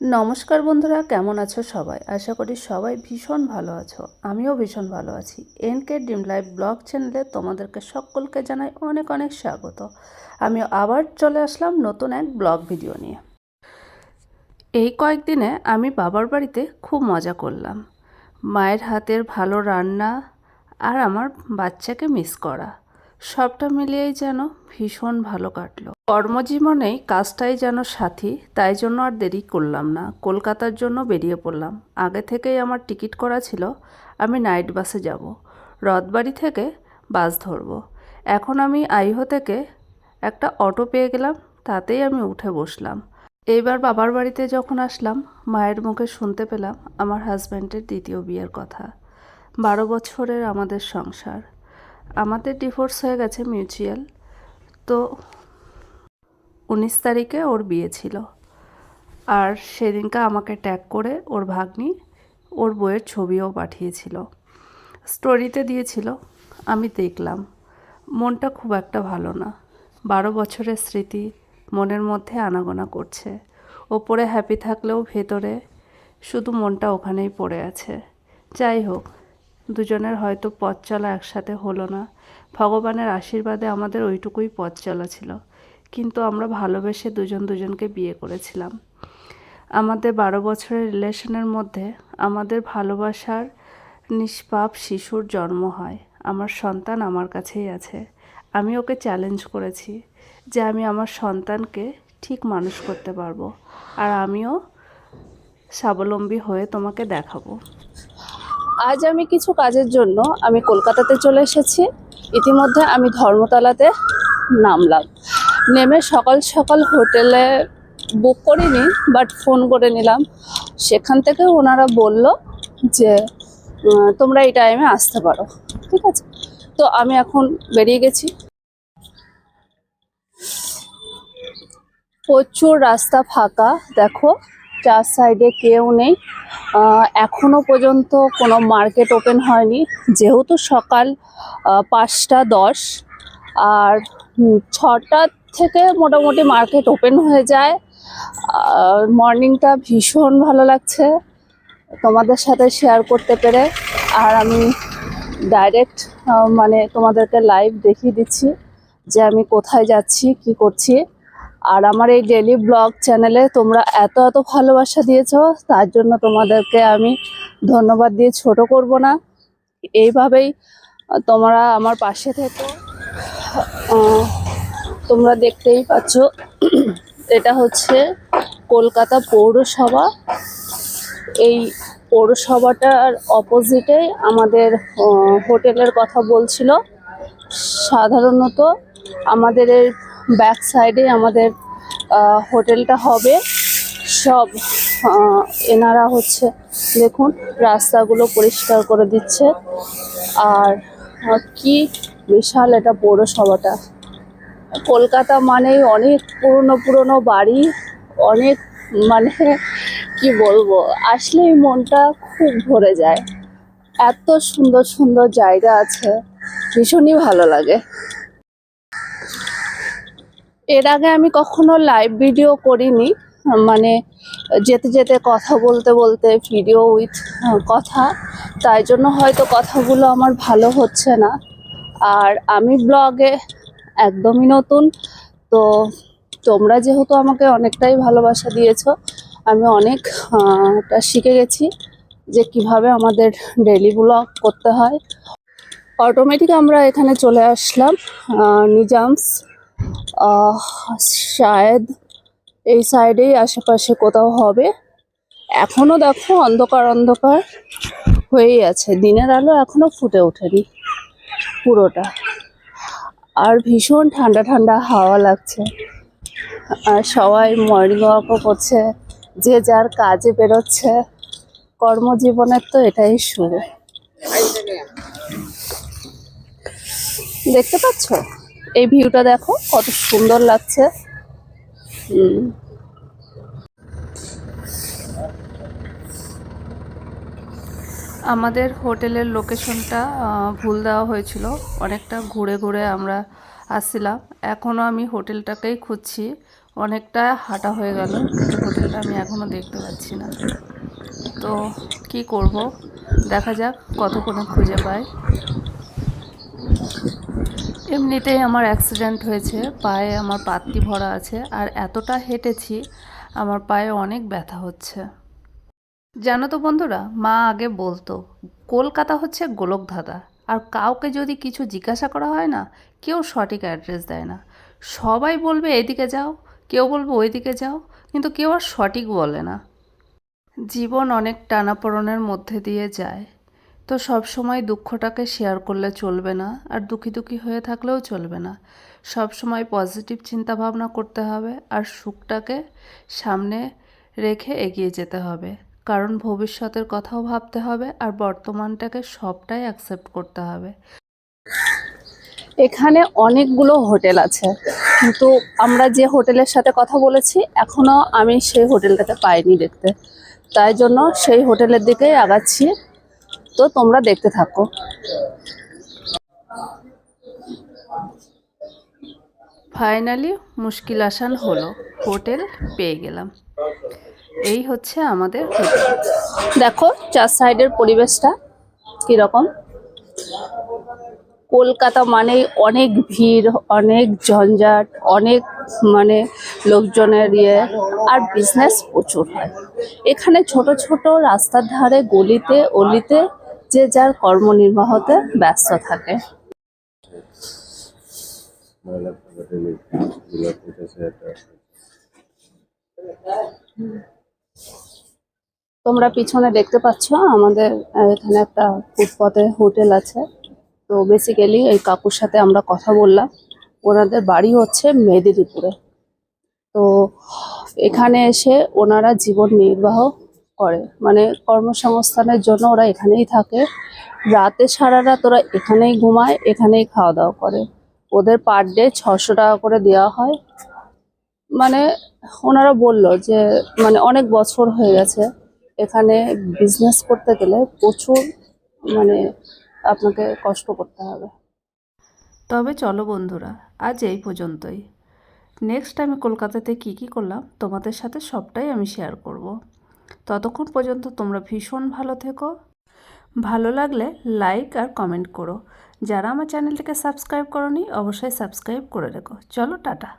নমস্কার বন্ধুরা, কেমন আছো সবাই? আশা করি সবাই ভীষণ ভালো আছো। আমিও ভীষণ ভালো আছি। এনকে ড্রিম লাইফ ব্লগ চ্যানেলে তোমাদেরকে সকলকে জানাই অনেক অনেক স্বাগত। আমি আবার চলে আসলাম নতুন এক ব্লগ ভিডিও নিয়ে। এই কয়েকদিনে আমি বাবার বাড়িতে খুব মজা করলাম। মায়ের হাতের ভালো রান্না আর আমার বাচ্চাকে মিস করা। সবটা মিলিয়েই যেন ভীষণ ভালো কাটলো। কর্মজীবনেই কাজটাই যেন সাথী, তাই জন্য আর দেরি করলাম না। কলকাতার জন্য বেরিয়ে পড়লাম। আগে থেকেই আমার টিকিট করা ছিল, আমি নাইট বাসে যাব। রথবাড়ি থেকে বাস ধরবো। এখন আমি আইহো থেকে একটা অটো পেয়ে গেলাম, তাতেই আমি উঠে বসলাম। এইবার বাবার বাড়িতে যখন আসলাম, মায়ের মুখে শুনতে পেলাম আমার হাজব্যান্ডের দ্বিতীয় বিয়ের কথা। বারো বছরের আমাদের সংসার। আমাদের ডিভোর্স হয়ে গেছে মিউচুয়াল তো উনিশ তারিখে ওর বিয়ে ছিল। আর সেদিনকে আমাকে ট্যাগ করে ওর ভাগ্নি ওর বইয়ের ছবিও পাঠিয়েছিল। স্টোরিতে দিয়েছিল, আমি দেখলাম। মনটা খুব একটা ভালো না। বারো বছরের স্মৃতি মনের মধ্যে আনাগোনা করছে। ওপরে হ্যাপি থাকলেও ভেতরে শুধু মনটা ওখানেই পড়ে আছে। যাই হোক দুজনের হয়তো পথ চলা একসাথে হলো না। ভগবানের আশীর্বাদে আমাদের ওইটুকুই পথ চলা ছিল। কিন্তু আমরা ভালোবেসে দুজন দুজনকে বিয়ে করেছিলাম। আমাদের বারো বছরের রিলেশনের মধ্যে আমাদের ভালোবাসার নিষ্পাপ শিশুর জন্ম হয়। আমার সন্তান আমার কাছেই আছে। আমি ওকে চ্যালেঞ্জ করেছি যে আমি আমার সন্তানকে ঠিক মানুষ করতে পারব। আর আমিও স্বাবলম্বী হয়ে তোমাকে দেখাবো। আজ আমি কিছু কাজের জন্য আমি কলকাতাতে চলে এসেছি। ইতিমধ্যে আমি ধর্মতলাতে নামলাম। নেমে সকাল সকাল হোটেলে বুক করিনি বাট ফোন করে নিলাম। সেখান থেকে ওনারা বলল যে তোমরা এই টাইমে আসতে পারো। ঠিক আছে? তো আমি এখন বেরিয়ে গেছি। প্রচুর রাস্তা ফাঁকা, দেখো। চার সাইডে কেউ নেই। এখনও পর্যন্ত কোনো মার্কেট ওপেন হয়নি। যেহেতু সকাল পাঁচটা দশ, আর ছটা থেকে মোটামুটি মার্কেট ওপেন হয়ে যায়। মর্নিংটা ভীষণ ভালো লাগছে। তোমাদের সাথে শেয়ার করতে পেরে। আর আমি ডাইরেক্ট মানে তোমাদেরকে লাইভ দেখিয়ে দিচ্ছি যে আমি কোথায় যাচ্ছি, কি করছি। আর আমার এই ডেলি ব্লগ চ্যানেলে তোমরা এত এত ভালোবাসা দিয়েছ, তার জন্য তোমাদেরকে আমি ধন্যবাদ দিয়ে ছোট করব না। এইভাবেই তোমরা আমার পাশে থেকো। তোমরা দেখতেই পাচ্ছ, এটা হচ্ছে কলকাতা পৌরসভা। এই পৌরসভাটার অপোজিটে আমাদের হোটেলের কথা বলছিল। সাধারণত আমাদের এর ব্যাক সাইডে আমাদের হোটেলটা হবে। সব এনারা হচ্ছে, দেখুন, রাস্তাগুলো পরিষ্কার করে দিচ্ছে। আর কি বিশাল এটা পৌরসভাটা। কলকাতা মানেই অনেক পুরনো পুরনো বাড়ি, অনেক মানে কি বলব, আসলেই মনটা খুব ভরে যায়। এত সুন্দর সুন্দর জায়গা আছে, ভীষণই ভালো লাগে। এর আগে আমি কখনো লাইভ ভিডিও করিনি মানে যেতে যেতে কথা বলতে বলতে ভিডিও উইথ কথা তাই জন্য হয়তো কথাগুলো আমার ভালো হচ্ছে না। আর আমি ব্লগে একদমই নতুন তো তোমরা যেহেতু আমাকে অনেকটাই ভালোবাসা দিয়েছ আমি অনেক আহ, টা শিখে গেছি যে কীভাবে আমাদের ডেলি ব্লগ করতে হয়। অটোমেটিক আমরা এখানে চলে আসলাম নিজামস। শায়দ এই সাইডেই আশেপাশে কোথাও হবে। এখনও দেখো অন্ধকার অন্ধকার হয়েই আছে। দিনের আলো এখনও ফুটে ওঠেনি পুরোটা। আর ভীষণ ঠান্ডা ঠান্ডা হাওয়া লাগছে। আর সবাই মর্নিং ওয়াকও করছে। যে যার কাজে বেরোচ্ছে, কর্মজীবনের তো এটাই শুরু। দেখতে পাচ্ছ? এই ভিউটা দেখো, কত সুন্দর লাগছে। আমাদের হোটেলের লোকেশনটা ভুল দেওয়া হয়েছিল। অনেকটা ঘুরে ঘুরে আমরা আসছিলাম। এখনও আমি হোটেলটাকেই খুঁজছি। অনেকটা হাঁটা হয়ে গেল। হোটেলটা আমি এখনও দেখতে পাচ্ছি না। তো কি করব? দেখা যাক কতক্ষণে খুঁজে পাই। এমনিতেই আমার অ্যাক্সিডেন্ট হয়েছে, পায়ে আমার পাত্তি ভরা আছে, আর এতটা হেঁটেছি, আমার পায়ে অনেক ব্যথা হচ্ছে। জানো তো বন্ধুরা, মা আগে বলতো, কলকাতা হচ্ছে গোলকধাঁধা, আর কাউকে যদি কিছু জিজ্ঞাসা করা হয় না, কেউ সঠিক অ্যাড্রেস দেয় না। সবাই বলবে, এদিকে যাও। কেউ বলবে, ওইদিকে যাও। কিন্তু কেউ আর সঠিক বলে না। জীবন অনেক টানাপোড়েনের মধ্যে দিয়ে যায়। তো সব সময় দুঃখটাকে শেয়ার করলে চলবে না, আর দুঃখী দুঃখী হয়ে থাকলেও চলবে না। সব সময় পজিটিভ চিন্তা ভাবনা করতে হবে, আর সুখটাকে সামনে রেখে এগিয়ে যেতে হবে। কারণ ভবিষ্যতের কথাও ভাবতে হবে, আর বর্তমানটাকে সবটাই অ্যাকসেপ্ট করতে হবে। এখানে অনেকগুলো হোটেল আছে, কিন্তু আমরা যে হোটেলের সাথে কথা বলেছি, এখনও আমি সেই হোটেলটাতে পাইনি দেখতে। তাই জন্য সেই হোটেলের দিকেই আগাচ্ছি। তো তোমরা দেখতে থাকো। ফাইনালি মুশকিল আসান হলো। হোটেল পেয়ে গেলাম। এই হচ্ছে আমাদের হোটেল। দেখো চার সাইডের পরিবেশটা কীরকম। কলকাতা মানেই অনেক ভিড় অনেক ঝঞ্ঝাট অনেক মানে লোকজনের ইয়ে আর বিজনেস প্রচুর হয়। এখানে ছোট ছোট রাস্তার ধারে গলিতে অলিতে যে যার কর্মনির্বাহতে ব্যস্ত থাকে। তোমরা পিছনে দেখতে পাচ্ছ, আমাদের এখানে একটা ফুটপথে হোটেল আছে। তো বেসিক্যালি এই কাকুর সাথে আমরা কথা বললাম। ওনাদের বাড়ি হচ্ছে মেদিনীপুরে। তো এখানে এসে ওনারা জীবন নির্বাহ করে। মানে কর্মসংস্থানের জন্য ওরা এখানেই থাকে। রাতে সারা রাত ওরা এখানেই ঘুমায়, এখানেই খাওয়া দাওয়া করে। ওদের পার ডে ছশো টাকা করে দেওয়া হয়। মানে ওনারা বলল যে মানে অনেক বছর হয়ে গেছে এখানে বিজনেস করতে গেলে প্রচুর মানে আপনাকে কষ্ট করতে হবে। তবে চলো বন্ধুরা, আজ এই পর্যন্তই। নেক্সট আমি কলকাতাতে কি কি করলাম তোমাদের সাথে সবটাই আমি শেয়ার করব। ততক্ষণ পর্যন্ত তোমরা ভীষণ ভালো থেকো। ভালো লাগলে লাইক আর কমেন্ট করো। যারা আমার চ্যানেলটিকে সাবস্ক্রাইব করনি, অবশ্যই সাবস্ক্রাইব করে রেখো। চলো, টাটা।